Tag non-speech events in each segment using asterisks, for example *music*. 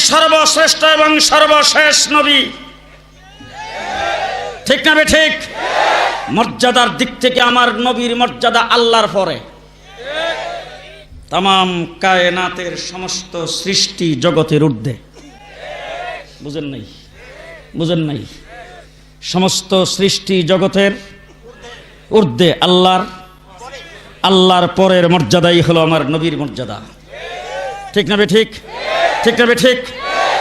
সর্বশ্রেষ্ঠ এবং সর্বশেষ নবী। ঠিক না ঠিক? মর্যাদার দিক থেকে আমার নবীর মর্যাদা আল্লাহর পরে। তাম কায়নাতের সমস্ত সৃষ্টি জগতের ঊর্ধ্বে। বুঝেন নাই? বুঝেন নাই? সমস্ত সৃষ্টি জগতের ঊর্ধ্বে আল্লাহর আল্লাহর পরের মর্যাদাই হলো আমার নবীর মর্যাদা। ঠিক না ঠিক? ঠিক না ঠিক?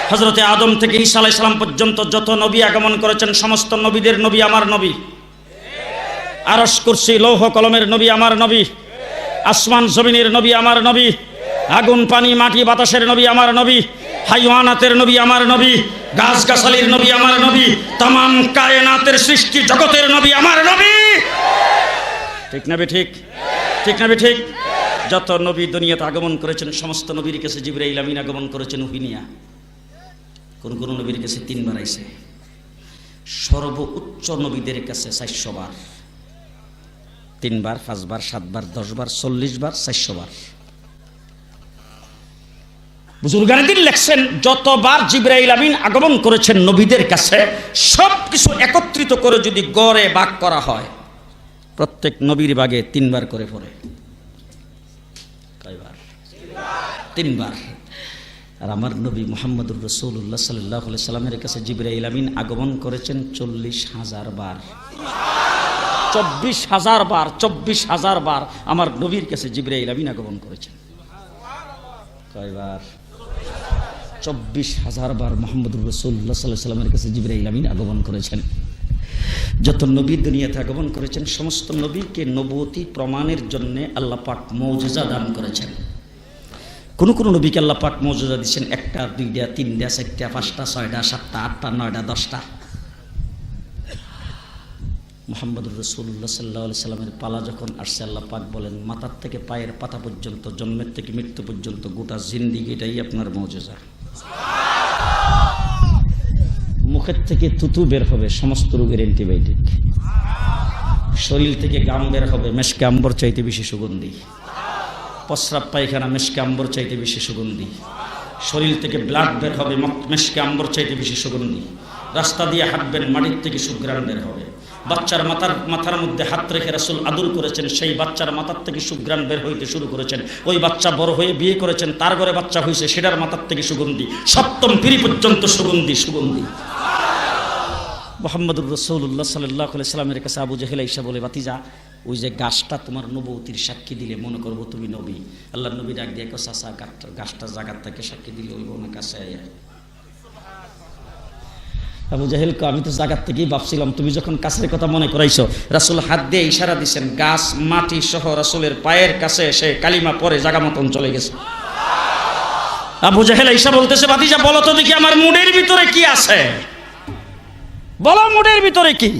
হজরতে আদম থেকে ঈসা আলাইহিস সালাম পর্যন্ত যত নবী আগমন করেছেন, সমস্ত নবীদের নবী আমার নবী। আরস কুরসি, লৌহ কলমের নবী আমার নবী। আসমান জমিনের নবী আমার নবী। আগুন, পানি, মাটি, বাতাসের নবী আমার নবী। হাইওয়ানাতের নবী আমার নবী। গাছ গাছালির নবী আমার নবী। তাম কায়নাতের সৃষ্টি জগতের নবী আমার নবী। ঠিক না ঠিক? ঠিক না ঠিক? যত নবী দুনিয়াতে আগমন করেছেন, সমস্ত নবীর কাছে জিবরাইল আমিন আগমন করেছেন উহিনিয়া কোন কোন নবীর কাছে তিনবার আইছে। সর্বোচ্চ নবীদের কাছে চারশো বার তিনবার, পাঁচবার, সাতবার, দশবার চল্লিশ বার চারশো বার বুজুর্গানে লেখছেন, যতবার জিব্রাইল আমিন আগমন করেছেন নবীদের কাছে সব কিছু একত্রিত করে যদি গড়ে বাক করা হয়, প্রত্যেক নবীর বাগে তিনবার করে পড়ে কয়বার তিনবার। আর আমার নবী মোহাম্মদুর রসুল্লাহ সাল্লাহ সাল্লামের কাছে জিব্রাইল আমিন আগমন করেছেন চল্লিশ হাজার বার। চব্বিশ হাজার বার, চব্বিশ হাজার বার আমার নবীর কাছে জিব্রাইল আমিন আগমন করেছেন। কয়বার? চব্বিশ হাজার বার মোহাম্মদুর রসুল্লাহ সাল্লাহ সাল্লামের কাছে জিব্রাইল আমিন আগমন করেছেন। যত নবী দুনিয়াতে আগমন করেছেন, সমস্ত নবীকে নবতী প্রমাণের জন্য আল্লাহ পাক দান করেছেন। কোন কোনো নবীকে আল্লাহ পাক মৌজেজা দিচ্ছেন, একটা, দুইটা, তিনটা, চারটা, পাঁচটা, ছয়টা, সাতটা, আটটা, নয়টা, দশটা। মোহাম্মদুর রসুল্লাহ সাল্লাহ সাল্লামের পালা যখন আসছে, আল্লাহ পাক বলেন, মাথার থেকে পায়ের পাতা পর্যন্ত, জন্মের থেকে মৃত্যু পর্যন্ত গোটা জিন্দিগিটাই আপনার মৌজেজা মুখের থেকে থুতু বের হবে সমস্ত রোগের অ্যান্টিবায়োটিক। শরীর থেকে গাম বের হবে, মেশকে আম্বর চাইতে বেশি সুগন্ধি। প্রস্রাব পায়খানা, মেশকে আম্বর চাইতে বেশি সুগন্ধি। শরীর থেকে ব্লাড বের হবে মেশকে আম্বর চাইতে বেশি সুগন্ধি। রাস্তা দিয়ে হাঁটবেন মাটির থেকে সুগ্রাণ বের হবে। বাচ্চার মাথার মাথার মধ্যে হাত রেখে রাসুল আদর করেছেন, সেই বাচ্চার মাথার থেকে সুগ্রাণ বের হইতে শুরু করেছেন। ওই বাচ্চা বড় হয়ে বিয়ে করেছেন, তার ঘরে বাচ্চা হয়েছে সেটার মাথার থেকে সুগন্ধি। সপ্তম পিড়ি পর্যন্ত সুগন্ধি সুগন্ধি। মোহাম্মদুর রসৌল্লাহ সাল্লাহ সাল্লামের কাছে আবু জেহেলা ইসা বলে বাতিজা ওই যে গাছটা তোমার নবতির সাক্ষী দিলে, মনে করব তুমি নবী। আল্লাহ নবী ডাক দিয়ে চাষা গাছটা গাছটা জাগার থেকে সাক্ষী দিলে ওই বোনের কাছে আবু জাহেলকে আমি তো জাগার থেকেই ভাবছিলাম, তুমি যখন কাছের কথা মনে করাইছো, রাসুল হাত দিয়ে ইশারা দিছেন, গাছ, মাটি সহ রাসুলের পায়ের কাছে সে কালিমা পরে জাগা মতন চলে গেছে। আবু জাহেল ঈশা বলতেছে বাতিজা বলো তো দেখি আমার মুডের ভিতরে কি আছে? বলো মুডের ভিতরে কি?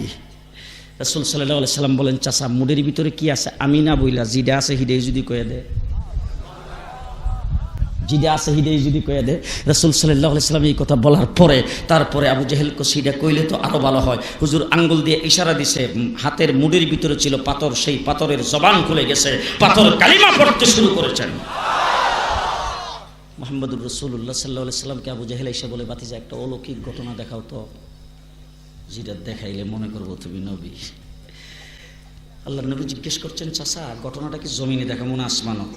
রাসুল সাল্লাহ সাল্লাম বলেন চাষা মুডের ভিতরে কি আছে? আমি না বইলা জিডা আছে হিডে যদি কয়ে দে। জিডা আছে হিডে যদি কয়ে দে? রাসুল সাল্লাহ সাল্লাম এই কথা বলার পরে, তারপরে আবু জাহেল সিডা কইলে তো আরও ভালো হয়। হুজুর আঙ্গুল দিয়ে ইশারা দিছে, হাতের মুডের ভিতরে ছিল পাথর, সেই পাথরের জবান খুলে গেছে, পাথর কালিমা পড়তে শুরু করেছেন। মোহাম্মদুর রসুল্লাহ সাল্লাহ সাল্লামকে আবু জাহেল এসে বলে, বাতিজা, একটা অলৌকিক ঘটনা দেখাও তো। যেটা দেখাইলে মনে করব তুমি নবী। আল্লাহ নবী জিজ্ঞেস করছেন চাষা ঘটনাটা কি জমিনে দেখা? মনে আসমানও।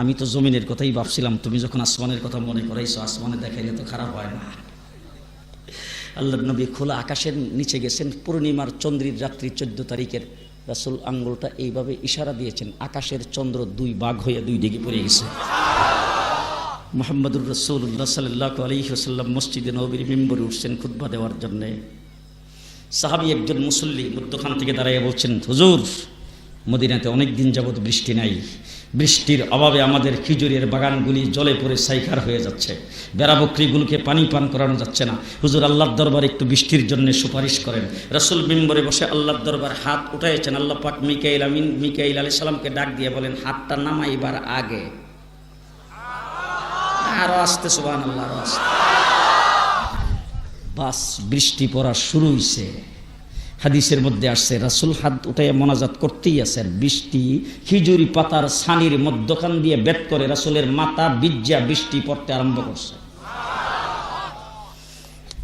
আমি তো জমিনের কথাই ভাবছিলাম, তুমি যখন আসমানের কথা মনে করাইছো, আসমানে দেখাইলে তো খারাপ হয় না। আল্লাহ নবী খোলা আকাশের নিচে গেছেন, পূর্ণিমার চন্দ্রীর রাত্রি চোদ্দ তারিখের রাসুল আঙ্গুলটা এইভাবে ইশারা দিয়েছেন, আকাশের চন্দ্র দুই বাঘ হয়ে দুই দিকে পড়ে গেছে। মোহাম্মদুর রসুল্লাহ সাল্লাহ আলহিহাসাল্লাম মসজিদে নবীর মেম্বরে উঠছেন খুদ্া দেওয়ার জন্যে। সাহাবি একজন মুসল্লি মধ্যখান থেকে দাঁড়াইয়া বলছেন, হুজুর, মদিনাতে অনেক দিন যাবৎ বৃষ্টি নাই। বৃষ্টির অভাবে আমাদের খিজুরের বাগানগুলি জলে পড়ে সাইকার হয়ে যাচ্ছে। বেড়া বকরিগুলোকে পানি পান করানো যাচ্ছে না। হুজুর, আল্লাহর দরবার একটু বৃষ্টির জন্য সুপারিশ করেন। রাসুল মেম্বরে বসে আল্লাহর দরবার হাত উঠাইছেন। আল্লাহ পাক মিকাইল আমিন, মিকাইল আলি সালামকে ডাক দিয়ে বলেন, হাতটা নামাইবার আগে আরও আসতে সুবান বাস, বৃষ্টি পড়া শুরু হইছে। হাদিসের মধ্যে আসছে, রাসুল হাত উঠে মোনাজাত করতেই আছে, আর বৃষ্টি খিজুরি পাতার ছানির মধ্যখান দিয়ে বেত করে রাসুলের মাথা বিজ্জা বৃষ্টি পড়তে আরম্ভ করছে।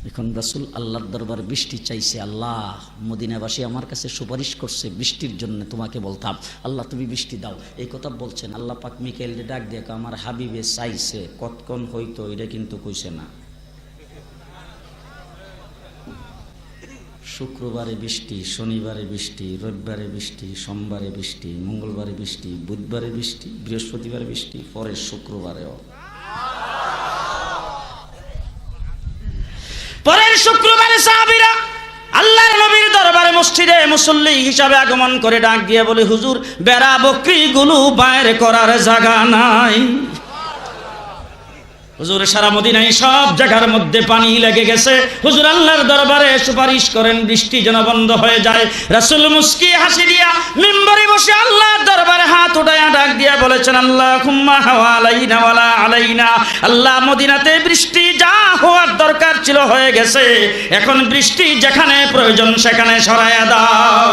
এখন রাসুল আল্লাহর দরবার বৃষ্টি চাইছে, আল্লাহ, মদিনাবাসী আমার কাছে সুপারিশ করছে বৃষ্টির জন্য তোমাকে বলতাম। আল্লাহ, তুমি বৃষ্টি দাও। এই কথা বলছেন আল্লাহ পাক মিকেল ডাক দিয়ে আমার হাবিবে চাইছে, কতক্ষণ হইতো এটা কিন্তু কইছে না। শুক্রবারে বৃষ্টি, শনিবারে বৃষ্টি, রবিবারে বৃষ্টি, সোমবারে বৃষ্টি, মঙ্গলবারে বৃষ্টি, বুধবারে বৃষ্টি, বৃহস্পতিবারে বৃষ্টি, পরের শুক্রবারেও পরের শুক্রবারে সাহাবীরা আল্লাহর নবীর দরবারে মসজিদে মুসল্লি হিসাবে আগমন করে ডাক দিয়ে বলে, হুজুর, বেড়া বকরি গুলো বাইরে করার জায়গা নাই। হুজুর, সারা মদিনায় সব জায়গার মধ্যে পানি লেগে গেছে। হুজুর, আল্লাহর দরবারে সুপারিশ করেন, বৃষ্টি যেন বন্ধ হয়ে যায়। রাসুল মুস্কি হাসি দিয়া মিম্বরে বসে আল্লাহর দরবারে হাত উঠায়া ডাক দিয়া বলেছেন আল্লাহ খুম্মা হাওয়া আলাইনা ওয়ালা আলাইনা। আল্লাহ মদিনাতে বৃষ্টি যা হওয়ার দরকার ছিল হয়ে গেছে। এখন বৃষ্টি যেখানে প্রয়োজন, সেখানে সরায়া দাও।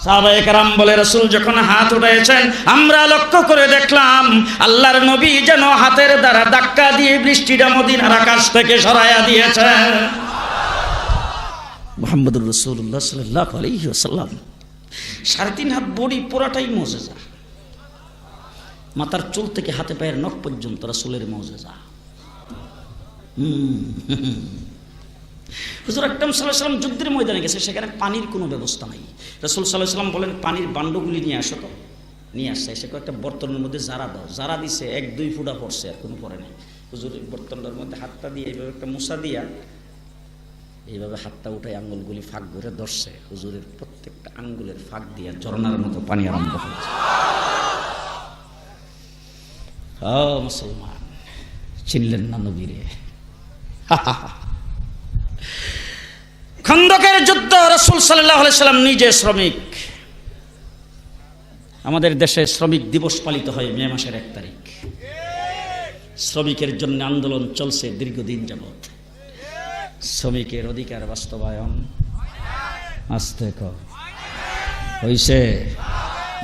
কেরাম বলে রসুল যখন হাত উঠাইছেন আমরা লক্ষ্য করে দেখলাম আল্লাহর নবী যেন হাতের দ্বারা ধাক্কা দিয়ে বৃষ্টিটা মদিনার আকাশ থেকে সরাইয়া দিয়েছেন মোহাম্মদুর রসুল্লাহ সাল্লাহ আলাইহি সাড়ে তিন হাত বড়ি পুরাটাই মজেজা মাথার চুল থেকে হাতে পায়ের নখ পর্যন্ত রসুলের মজেজা হুজুর আকরাম সাল্লাহ সাল্লাম যুদ্ধের ময়দানে গেছে সেখানে পানির কোনো ব্যবস্থা নাই রসুল সাল্লাহ সাল্লাম বলেন, পানির বান্ডগুলি নিয়ে আসো তো। নিয়ে আসছে, এসে কয়েকটা বর্তনের মধ্যে জারা দাও। জারা দিছে, এক, দুই ফুটা পড়ছে, আর কোনো পরে নেই। হুজুর বর্তনটার মধ্যে হাতটা দিয়ে এইভাবে একটা মুসা দিয়া এইভাবে হাতটা উঠায় আঙ্গুলগুলি ফাঁক ধরে ধরছে। হুজুরের প্রত্যেকটা আঙ্গুলের ফাঁক দিয়া ঝর্ণার মতো পানি আরম্ভ হয়েছে। ও মুসলমান, চিনলেন না নবীরে? খন্দকের যুদ্ধ রসুল সাল্লাহ সাল্লাম নিজে শ্রমিক। আমাদের দেশে শ্রমিক দিবস পালিত হয় মে মাসের এক তারিখ। শ্রমিকের জন্য আন্দোলন চলছে দীর্ঘদিন যাবৎ। শ্রমিকের অধিকার বাস্তবায়ন আসতে হইছে।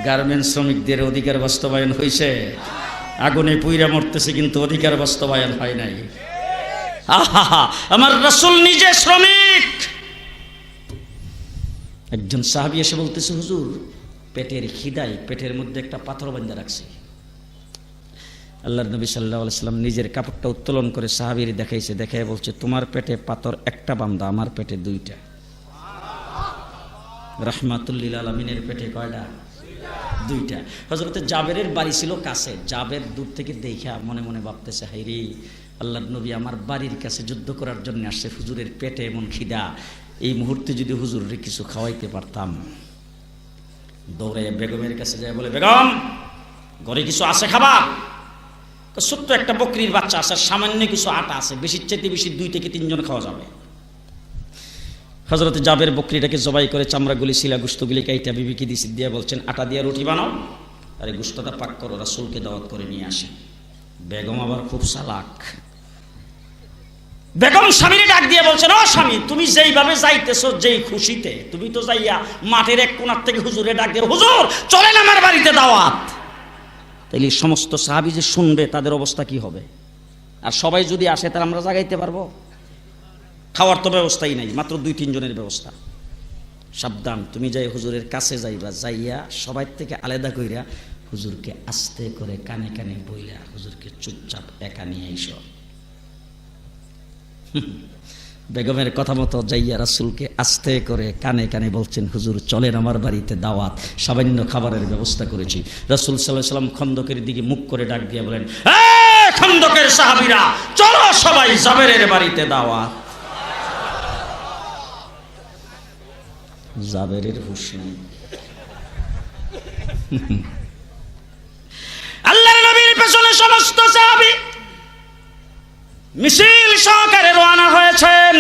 গার্মেন্টস শ্রমিকদের অধিকার বাস্তবায়ন হইছে। আগুনে পুইরা মরতেছে কিন্তু অধিকার বাস্তবায়ন হয় নাই। আহা আমার রসুল নিজে শ্রমিক। একজন সাহাবি এসে বলতেছে, হুজুর, পেটের খিদায় পেটের মধ্যে একটা পাথর বান্ধা রাখছি। আল্লাহর নবী সাল্লাহ সাল্লাম নিজের কাপড়টা উত্তোলন করে সাহাবির দেখাইছে দেখাই বলছে, তোমার পেটে পাথর একটা বান্ধা আমার পেটে দুইটা। রহমাতুল্লিল আলমিনের পেটে কয়টা? দুইটা। হজরতে জাবেরের বাড়ি ছিল কাছে। জাবের দূর থেকে দেখা মনে মনে ভাবতেছে হাইরি আল্লাহ নবী আমার বাড়ির কাছে যুদ্ধ করার জন্য আসছে। হুজুরের পেটে এমন খিদা এই মুহূর্তে যদি হুজুরের কিছু খাওয়াইতে পারতাম দৌড়ে বেগমের কাছে যায় বলে, বেগম, ঘরে কিছু আছে খাবার ছোট্ট একটা বকরির বাচ্চা আছে, সামান্য কিছু আটা আছে বেশি চাইতে বেশি দুই থেকে তিনজন খাওয়া যাবে। হজরত জাবের বকরিটাকে জবাই করে চামড়াগুলি শিলা গুস্তগুলি কাইটা বিবিকে দিছি দিয়ে বলছেন, আটা দিয়ে রুটি বানাও। আর এই গুস্তটা পাক করো, রাসুলকে দাওয়াত করে নিয়ে আসে বেগম আবার খুব সালাক বেগম স্বামীর ডাক দিয়ে বলছেন, ও স্বামী, তুমি যেইভাবে যাইতেছো, যেই খুশিতে, তুমি তো যাইয়া মাঠের এক কোনার থেকে হুজুরে ডাক দিয়ে, হুজুর, চলেন আমার বাড়িতে দাওয়াত। তাইলে সমস্ত সাহাবি যে শুনবে, তাদের অবস্থা কি হবে? আর সবাই যদি আসে, তাহলে আমরা জাগাইতে পারব? খাওয়ার তো ব্যবস্থাই নাই, মাত্র দুই তিনজনের ব্যবস্থা। সাবধান, তুমি যাই হুজুরের কাছে যাইবা, যাইয়া সবাই থেকে আলাদা কইরা হুজুরকে আস্তে করে কানে কানে বইলা হুজুরকে চুপচাপ একা নিয়ে আইস। বেগমের কথা মতো যাইয়া রাসুলকে আস্তে করে কানে কানে বলছেন, হুজুর, চলেন আমার বাড়িতে দাওয়াত, সামান্য খাবারের ব্যবস্থা করেছি। রাসুল সাল্লাহ সাল্লাম খন্দকের দিকে মুখ করে ডাক দিয়ে বলেন খন্দকের সাহাবিরা, চলো সবাই জাবেরের বাড়িতে দাওয়াত। জাবেরের হুশ। নেই আল্লাহর নবীর পেছনে সমস্ত সাহাবী মিছিল সহকারে রওনা হয়েছেন।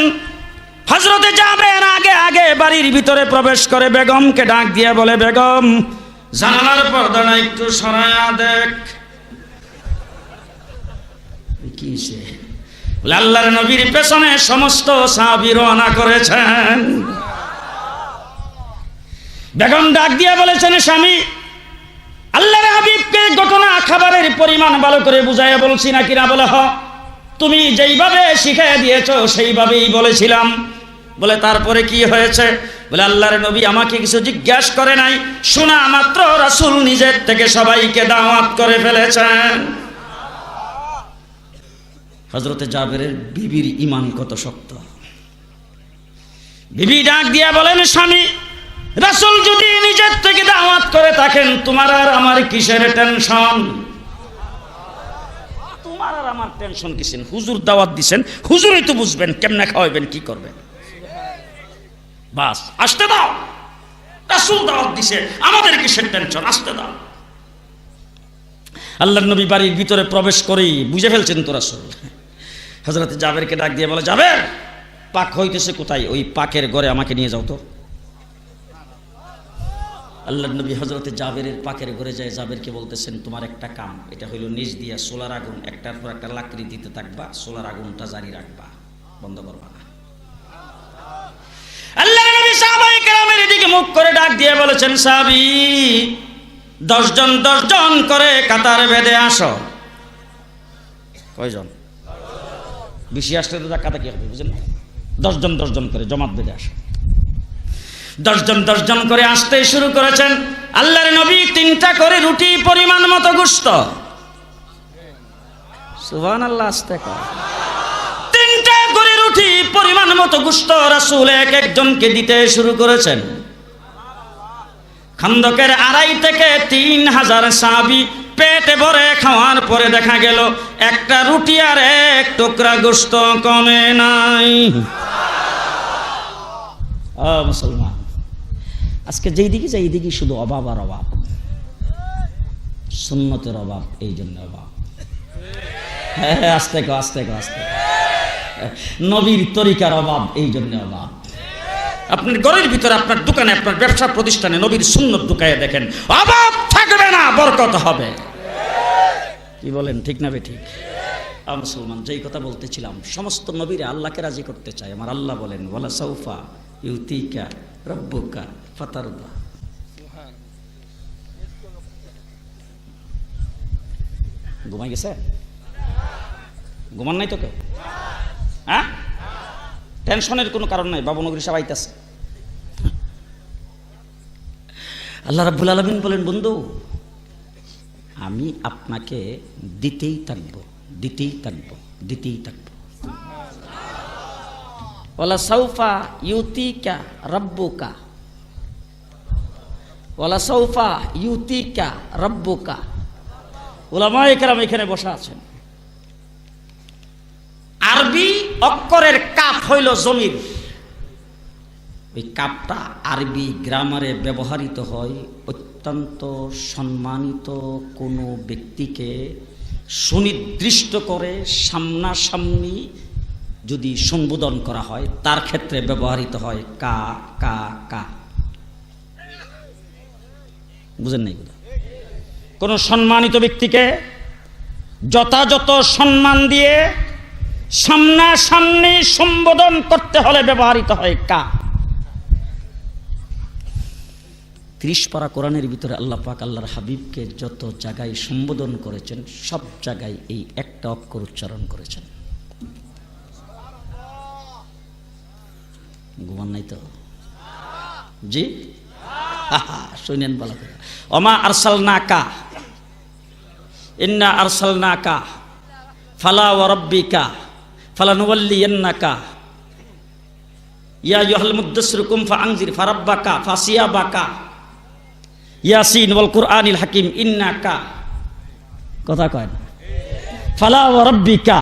হজরতে যাবেন আগে আগে বাড়ির ভিতরে প্রবেশ করে বেগমকে ডাক দিয়ে বলে, বেগম, জানালার পর্দাটা একটু সরায়া দেখ। কি সে? আল্লাহর নবীর পেছনে সমস্ত সাহাবী রওনা করেছেন। বেগম ডাক দিয়ে বলেছেন, স্বামী, আল্লাহর হাবিবকে ঘটনা খাবারের পরিমাণ ভালো করে বুঝাইয়া বলছি না বলে হ। তুমি যেইভাবে শিখাই দিয়েছ, সেইভাবেই বলেছিলাম। বলে, তারপরে কি হয়েছে? বলে, আল্লাহর নবী আমাকে কিছু জিজ্ঞাসা করে নাই। শোনা মাত্র রাসূল নিজের থেকে সবাইকে দাওয়াত করে ফেলেছেন। হজরতে জাবেরের বিবির ইমান কত শক্ত। বিবি ডাক দিয়া বলেন, স্বামী, রাসূল যদি নিজের থেকে দাওয়াত করে থাকেন, তোমার আর আমার কিসের টেনশন? তোমার আর আমার টেনশন কিসের? হুজুর দাওয়াত দিছেন, হুজুরই তো বুঝবেন কেমনে খাওয়াবেন কি করবেন? বাস, আসতে দাও। রাসূল দাওয়াত দিছে, আমাদের কিসের টেনশন আসতে দাও। আল্লাহর নবী বাড়ির ভিতরে প্রবেশ করেই বুঝে ফেলছেন তো রাসূল। হজরত জাবেরকে ডাক দিয়ে বলে, জাবের, পাক হইতেছে কোথায়? ওই পাকের ঘরে আমাকে নিয়ে যাও তো। আল্লাহ নবী হজরতে জাবেরের পাকের ঘরে যায়, জাবেরকে বলতেছেন, তোমার একটা কাম, এটা হইল নিজ দিয়া সোলার আগুন, একটার পর একটা লাকড়ি দিতে থাকবা, সোলার আগুনটা জারি রাখবা। বন্ধ করবা না। মুখ করে ডাক দিয়ে বলেছেন, সাহাবী, দশজন দশজন করে কাতার বেঁধে আসো। কয়জন? বেশি আসলে তো কাতা কি হবে বুঝলেন দশজন দশজন করে জমাত বেঁধে আসো। দশজন দশজন করে আসতে শুরু করেছেন। আল্লাহর নবী তিনটা করে রুটি পরিমাণ মতো গুস্ত সুবান আল্লাহ আসতে তিনটা করে রুটি পরিমাণ মতো গুস্ত রাসূল এক একজনকে দিতে শুরু করেছেন। খন্দকের আড়াই থেকে তিন হাজার সাহাবি পেটে ভরে খাওয়ার পরে দেখা গেল, একটা রুটি আর এক টুকরা গোস্ত কমে নাই। মুসলমান। আজকে যেই দিকে যাই দিকে শুধু অভাব আর অভাব। সুন্নতের অভাব, এই জন্য অভাব। হ্যাঁ আস্তে কো আস্তে কো আস্তে নবীর তরিকার অভাব, এই জন্য অভাব। আপনার ঘরের ভিতরে, আপনার দোকানে, আপনার ব্যবসা প্রতিষ্ঠানে নবীর সুন্নত ঢুকাইয়া দেখেন, অভাব থাকবে না, বরকত হবে। কি বলেন, ঠিক না ঠিক? মুসলমান, যেই কথা বলতেছিলাম, সমস্ত নবীরে আল্লাহকে রাজি করতে চায় আমার আল্লাহ বলেন, ওয়ালা সৌফা ইউতিকা রব্বুকা ফাতারদা ঘুমাই গেছে? ঘুমান নাই তো কেউ হ্যাঁ? টেনশনের কোনো কারণ নাই, বাবু নগরী সব আইতাছে। আল্লাহ রাব্বুল আলমিন বলেন, বন্ধু, আমি আপনাকে দিতেই থাকব দিতেই থাকব দিতেই থাকব। ওলা সৌফা ইউতিকা রব্বুকা। ওলা সৌফা ইউতিকা রব্বুকা। ওলামা একরাম এখানে বসা আছেন। আরবি অক্ষরের কাপ হইল জমির। ওই কাপটা আরবি গ্রামারে ব্যবহৃত হয় অত্যন্ত সম্মানিত কোনো ব্যক্তিকে সুনির্দিষ্ট করে সামনাসামনি যদি সম্বোধন করা হয়, তার ক্ষেত্রে ব্যবহৃত হয় কা কা কা। বুঝেন নাই? কোনো সম্মানিত ব্যক্তিকে যথাযথ সম্মান দিয়ে সামনাসামনি সম্বোধন করতে হলে ব্যবহৃত হয় কা। ত্রিশ পারা কোরআনের ভিতরে আল্লাহ পাক আল্লাহর হাবিবকে যত জায়গায় সম্বোধন করেছেন, সব জায়গায় এই একটা অক্ষর উচ্চারণ করেছেন। ঘুমান নাই তো? জি? শুনেন ভালো করে। অমা আরসাল না কা ইন্না আরসাল না কা ফালা ওয়ারব্বিকা ফালা নুয়াল্লিয়ান্নাকা ইয়া ইউহাল মুদ্দাসসির কুম ফাআনজির, ফারাব্বাকা, ফাসিয়াবাকা। ইয়াসিন ওয়াল কুরআনিল হাকিম, ইন্নাকা। কথা কয় না। ফালা ওয়ারব্বিকা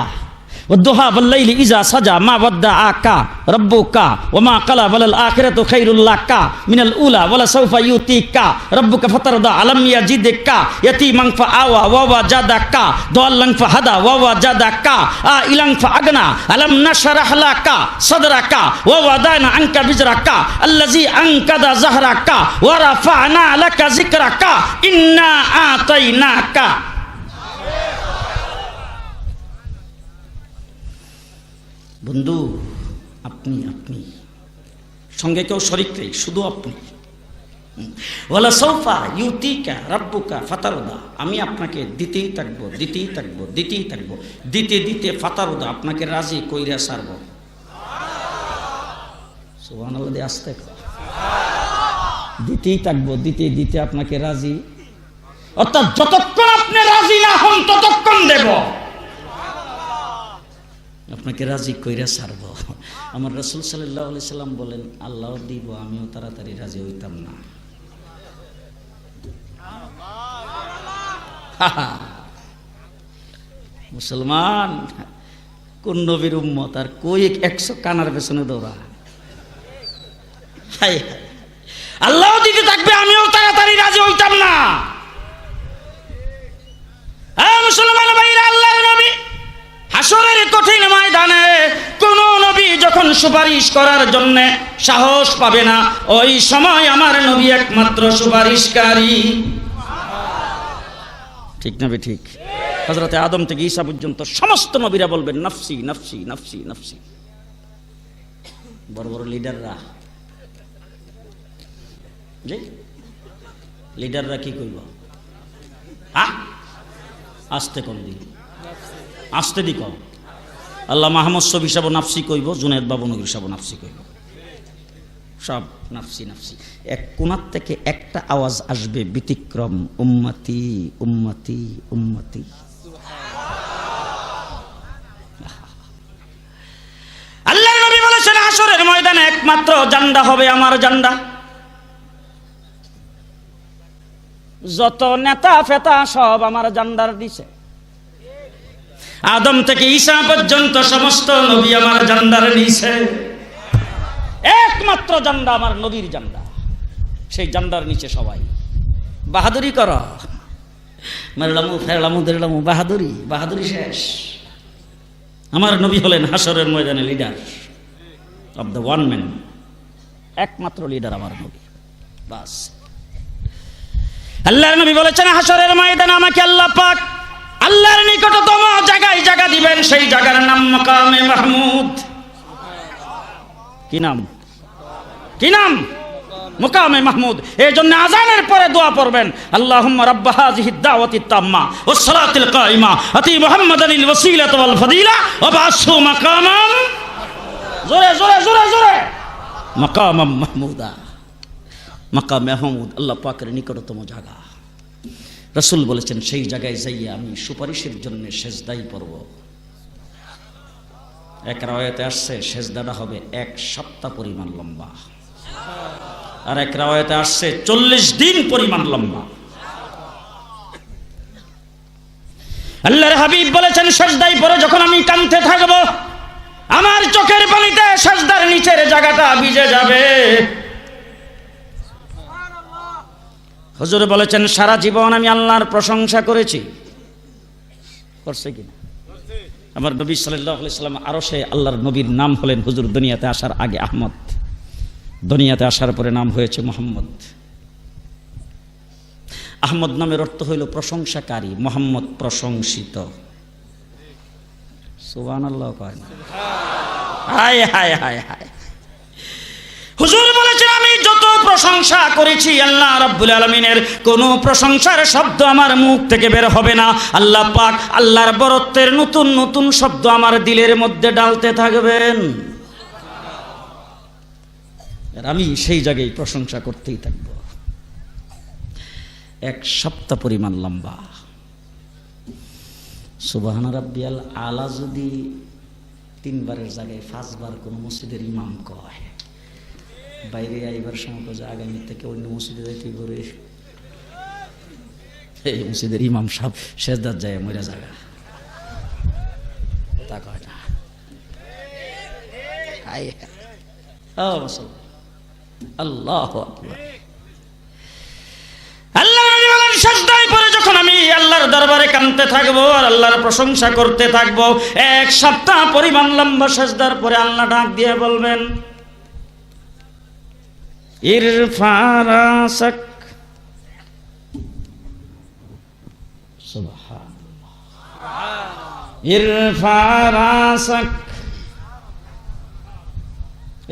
والضحى والليل إذا سجى ما ودعك ربك وما قلى وللآخرة خير لك من الأولى ولسوف يؤتيك ربك فترضى ألم يجدك يتيما فآوى ووجدك ضالا فهدى ووجدك عائلا فأغنى ألم نشرح لك صدرك ووضعنا عنك وزرك الذي أنقض ظهرك ورفعنا لك ذكرك إنا أعطيناك বন্ধু, আপনি আপনি। সঙ্গে কেউ শরিক নেই, শুধু আপনি। ওলা সৌফা ইউতিকা রাব্বুকা ফাতারুদা। আমি আপনাকে দিতেই থাকব দিতেই থাকব দিতেই থাকব। দিতে দিতে ফাতারুদা, আপনাকে রাজি কইরা সারব। আসতে। দিতেই থাকব, দিতে দিতে আপনাকে রাজি। অর্থাৎ যতক্ষণ আপনি রাজি না হন, ততক্ষণ দেব। আপনাকে রাজি কইরা সারব আমার রসুল সাল্লাহ আলি সাল্লাম বলেন, আল্লাহ দিব, আমিও তাড়াতাড়ি রাজি হইতাম না। *laughs* মুসলমান, কোন নবীর উম্মত আর কই একশো কানার পেছনে দৌড়া। আল্লাহ দিতে থাকবে, আমিও তাড়াতাড়ি রাজি হইতাম না। হ্যাঁ মুসলমান ভাইরা আল্লাহর নবী হাসরের কঠিন ময়দানে কোন নবী যখন সুপারিশ করার জন্য সাহস পাবে না, ওই সময় আমার নবী একমাত্র সুপারিশকারী। ঠিক না ঠিক? হজরতে আদম থেকে ঈসা পর্যন্ত সমস্ত নবীরা বলবেন, নফসি নফসি নফসি নফসি। বড় বড় লিডাররা। লিডাররা কি কইব? হ্যাঁ? আসতে কম দি। আসতে দি কম আল্লাহ মাহমদ সব হিসাব নাফসি কইব জুনেদ বাবু নগর হিসাব নাফসি কইব। সব নাফসি নাফসি। এক কোনার থেকে একটা আওয়াজ আসবে, ব্যতিক্রম, উম্মতি উম্মতি উম্মতি। আল্লাহ নবী বলেছেন আসরের ময়দানে একমাত্র জান্ডা হবে আমার জান্ডা। যত নেতা ফেতা সব আমার জান্ডার দিছে। আদম থেকে ঈসা পর্যন্ত সমস্ত নবী আমার জান্ডার নিছে একমাত্র জান্ডা আমার নবীর জান্ডা সেই জান্ডার নিচে সবাই। বাহাদুরি কর। মারলামু, ফেরলামু দেড়লামু বাহাদুরি বাহাদুরি শেষ। আমার নবী হলেন হাসরের ময়দানে leader of the one man একমাত্র লিডার আমার নবী। বাস। আল্লাহর নবী বলেছেন হাসরের ময়দানে আমাকে আল্লাহ পাক, আল্লাহর জায়গায় জায়গা দিবেন সেই জায়গার নাম মাকামে মাহমুদ। কি নাম? কি নাম? মুকামে মাহমুদ। এই জন্য আজানের পরে দোয়া পড়বেন আল্লাহুম্মা রাব্বা হাযিহি দাওয়াতি তাম্মা ওয়াস সালাতিল কাইমা আতি মুহাম্মাদানিল ওয়াসিলাতা ওয়াল ফাদিলা ওয়া বাসু মাকামাম জোরে জোরে জোরে জোরে। মাকামাম মাহমুদা মাকাম মাহমুদ আল্লাহ পাকের নিকটতম জায়গা। রসুল বলেছেন, সেই জায়গায় যাইয়া আমি সুপারিশের জন্য সেজদাই পড়ব। এক রাওয়ায়তে আসছে সেজদাটা হবে, এক সপ্তাহ পরিমাণ লম্বা। আর এক রাওয়ায়তে আসছে, চল্লিশ দিন পরিমাণ লম্বা। আল্লাহর হাবিব বলেছেন, সেজদাই পরে যখন আমি কানতে থাকব, আমার চোখের পানিতে সেজদার নিচের জায়গাটা ভিজে যাবে। হুজুর বলেছেন, সারা জীবন আমি আল্লাহর প্রশংসা করেছি। করছে কিনা? আমার নবী সাল্লাম আরও সে আল্লাহর নবীর নাম হলেন হুজুর দুনিয়াতে আসার আগে আহমদ। দুনিয়াতে আসার পরে নাম হয়েছে মোহাম্মদ। আহমদ নামের অর্থ হইল প্রশংসাকারী, মোহাম্মদ প্রশংসিত। হায় হায় হায় হায়। হুজুর বলেছেন, আমি যত প্রশংসা করেছি আল্লাহ রাব্বুল আলমিনের, কোন প্রশংসার শব্দ আমার মুখ থেকে বের হবে না। আল্লাহ পাক আল্লাহর বরত্বের নতুন নতুন শব্দ আমার দিলের মধ্যে ডালতে থাকবেন। আমি সেই জায়গায় প্রশংসা করতেই থাকব। এক সপ্তাহ পরিমাণ লম্বা। সুবাহান রাব্বিয়াল আলা যদি তিনবারের জায়গায় পাঁচবার কোনো মসজিদের ইমাম কয়। বাইরে আইবার সময় যে আগামী থেকে অন্য মসজিদে যাইতে করে এই মসজিদের ইমাম সাহেব শেষদার যায় মরে জায়গা তা কয় না। আল্লাহ পরে যখন আমি আল্লাহর দরবারে কানতে থাকব আর আল্লাহর প্রশংসা করতে থাকব, এক সপ্তাহ পরিমাণ লম্বা সেজদার পরে আল্লাহ ডাক দিয়ে বলবেন ইরফারাসাক সুবহানাল্লাহ। ইরফারাসাক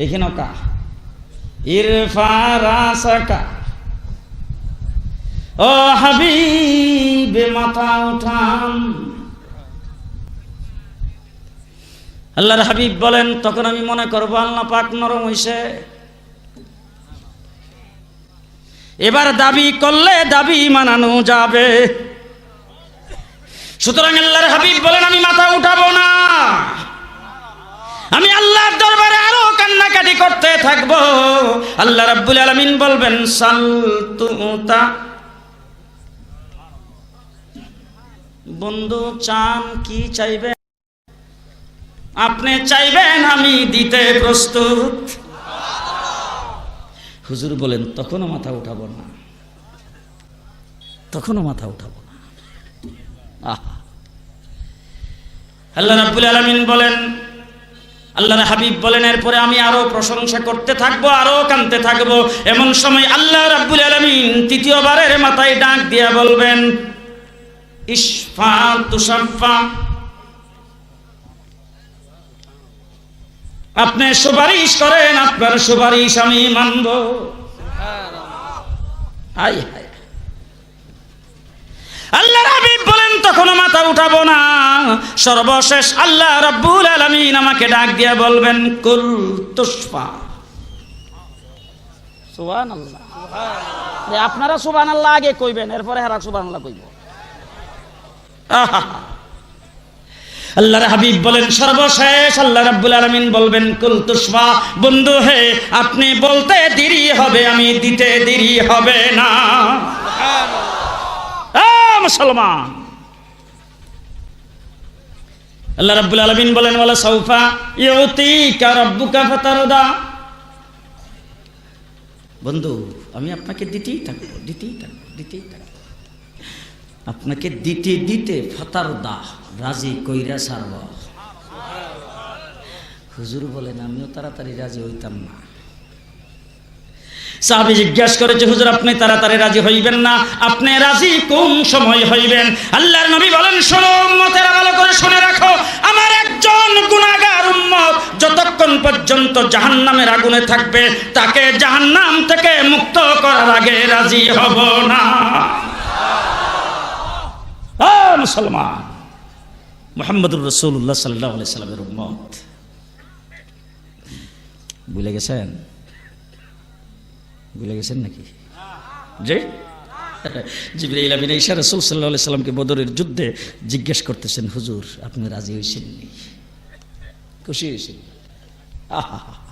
এখানেও কা? ইরফা রাসাকা ও হাবিবে, মাথা উঠান। আল্লাহর হাবিব বলেন, তখন আমি মনে করব, আল্লাহ পাক নরম হইছে। এবার দাবি করলে দাবি মানানো যাবে। সুতরাং আল্লাহর হাবিব বলেন, আমি মাথা উঠাবো না। আমি আল্লাহর দরবারে আরও কান্নাকাটি করতে থাকব। আল্লাহ রাব্বুল আলামিন বলবেন, সাল তুতা। বন্ধু, চান কি চাইবেন? আপনি চাইবেন আমি দিতে প্রস্তুত। হুজুর বলেন, তখনও মাথা উঠাবো না। তখনও মাথা উঠাবো না। আহা। আল্লাহ রাব্বুল আলামিন বলেন আল্লাহর হাবিব বলেন, এরপরে আমি আরও প্রশংসা করতে থাকব, আরও কানতে থাকব। এমন সময় আল্লাহ রাব্বুল আলামিন তৃতীয়বারের মাথায় ডাক দিয়া বলবেন ইসফা তুষাফা আপনি সুপারিশ করেন, আপনার সুপারিশ আমি মানব। হাই হাই আল্লাহ হাবিব বলেন, তখনও মাথা উঠাবো না। সর্বশেষ আল্লাহ রাব্বুল আলামিন আমাকে ডাক দিয়া বলবেন, কুল তুষ্পা আরে আপনারা সুবহানাল্লাহ আগে কইবেন, এরপরে হেরা সুবহানাল্লাহ কইব। আহা আল্লাহর হাবিব বলেন, সর্বশেষ আল্লাহ রাব্বুল আলামিন বলবেন, কুল তুষ্মা বন্ধু হে, আপনি বলতে দেরি হবে, আমি দিতে দেরি হবে না। মুসলমান। আল্লাহ রাব্বুল আলামিন বলেন, ওয়ালা সাউফা ইউতিকা রাব্বুকা ফাতারদা বন্ধু, আমি আপনাকে দিতেই থাকব দিতেই থাকব দিতেই থাকব। আপনাকে দিতে দিতে ফাতার দা রাজি কইরা সারব হুজুর বলেন, আমিও তাড়াতাড়ি রাজি হইতাম না। সাহাবি জিজ্ঞাসা করেছে হুজুর, আপনি তাড়াতাড়ি রাজি হইবেন না? আপনি রাজি কোন সময় হইবেন? আল্লাহর নবী বলেন, শোনো, উম্মতেরা ভালো করে শুনে রাখো, আমার একজন গুনাহগার উম্মত যতক্ষণ পর্যন্ত জাহান্নামের আগুনে থাকবে, তাকে জাহান্নাম থেকে মুক্ত করার আগে রাজি হব না। মুসলমান। মোহাম্মদুর রসুল্লাহ সাল্লাহ সাল্লামের উম্মত। ভুলে গেছেন? ভুলে গেছেন নাকি? যে *laughs* জিবরাইল আমিন ঈশা রসুল সাল্লাহ সাল্লামকে বদরের যুদ্ধে জিজ্ঞেস করতেছেন, হুজুর, আপনি রাজি হয়েছেন নি? খুশি হয়েছেন আহা